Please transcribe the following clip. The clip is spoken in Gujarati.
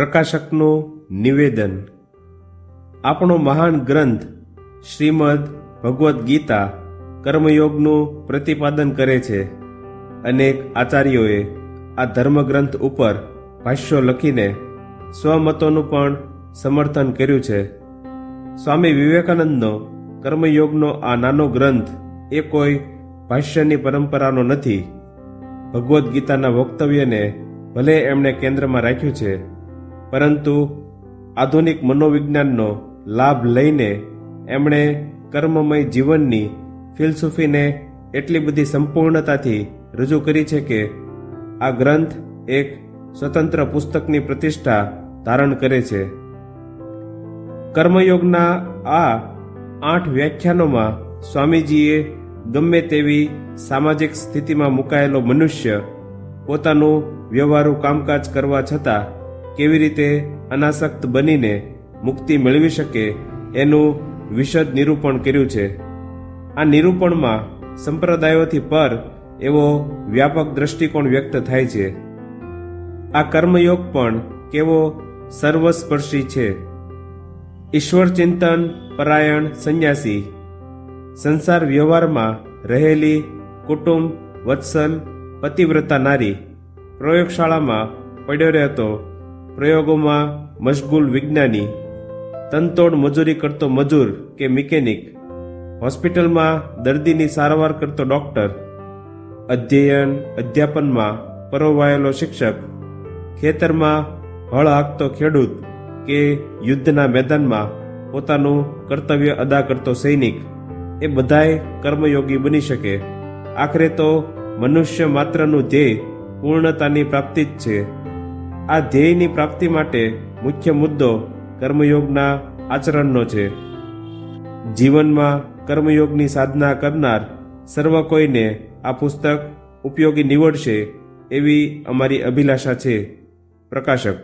પ્રકાશકનું નિવેદન. આપણો મહાન ગ્રંથ શ્રીમદ ભગવદ્ ગીતા કર્મયોગનું પ્રતિપાદન કરે છે. અનેક આચાર્યોએ આ ધર્મગ્રંથ ઉપર ભાષ્યો લખીને સ્વમતોનું પણ સમર્થન કર્યું છે. સ્વામી વિવેકાનંદનો કર્મયોગનો આ નાનો ગ્રંથ એ કોઈ ભાષ્યની પરંપરાનો નથી. ભગવદ્ ગીતાના વક્તવ્યને ભલે એમણે કેન્દ્રમાં રાખ્યું છે. પરંતુ આધુનિક મનોવિજ્ઞાનનો લાભ લઈને એમણે કર્મમય જીવનની ફિલસૂફીને એટલી બધી સંપૂર્ણતાથી રજૂ કરી છે કે આ ગ્રંથ એક સ્વતંત્ર પુસ્તકની પ્રતિષ્ઠા ધારણ કરે છે. કર્મયોગના આ આઠ વ્યાખ્યાનોમાં સ્વામીજીએ ગમે તેવી સામાજિક સ્થિતિમાં મુકાયેલો મનુષ્ય પોતાનું વ્યવહારુ કામકાજ કરવા છતાં કેવી રીતે અનાસક્ત બનીને મુક્તિ મેળવી શકે એનું વિશદ નિરૂપણ કર્યું છે. આ નિરૂપણમાં સંપ્રદાયોથી પર એવો વ્યાપક દ્રષ્ટિકોણ વ્યક્ત થાય છે. આ કર્મયોગ પણ કેવો સર્વસ્પર્શી છે. ઈશ્વર ચિંતન પરાયણ સંન્યાસી, સંસાર વ્યવહારમાં રહેલી કુટુંબ, વત્સલ, પતિવ્રતા નારી પ્રયોગશાળામાં પડ્યો રહેતો પ્રયોગોમાં મશગુલ વિજ્ઞાની, તનતોડ મજૂરી કરતો મજૂર કે મિકેનિક, હોસ્પિટલમાં દર્દીની સારવાર કરતો ડૉક્ટર, અધ્યયન, અધ્યાપનમાં પરોવાયેલો શિક્ષક, ખેતરમાં હળ હાંકતો ખેડૂત કે યુદ્ધના મેદાનમાં પોતાનું કર્તવ્ય અદા કરતો સૈનિક, એ બધાય કર્મયોગી બની શકે. આખરે તો મનુષ્ય માત્રનું ધ્યેય પૂર્ણતાની પ્રાપ્તિ જ છે. આ ધ્યેયની પ્રાપ્તિ માટે મુખ્ય મુદ્દો કર્મયોગના આચરણનો છે. જીવનમાં કર્મયોગની સાધના કરનાર સર્વ કોઈને આ પુસ્તક ઉપયોગી નીવડશે એવી અમારી અભિલાષા છે. પ્રકાશક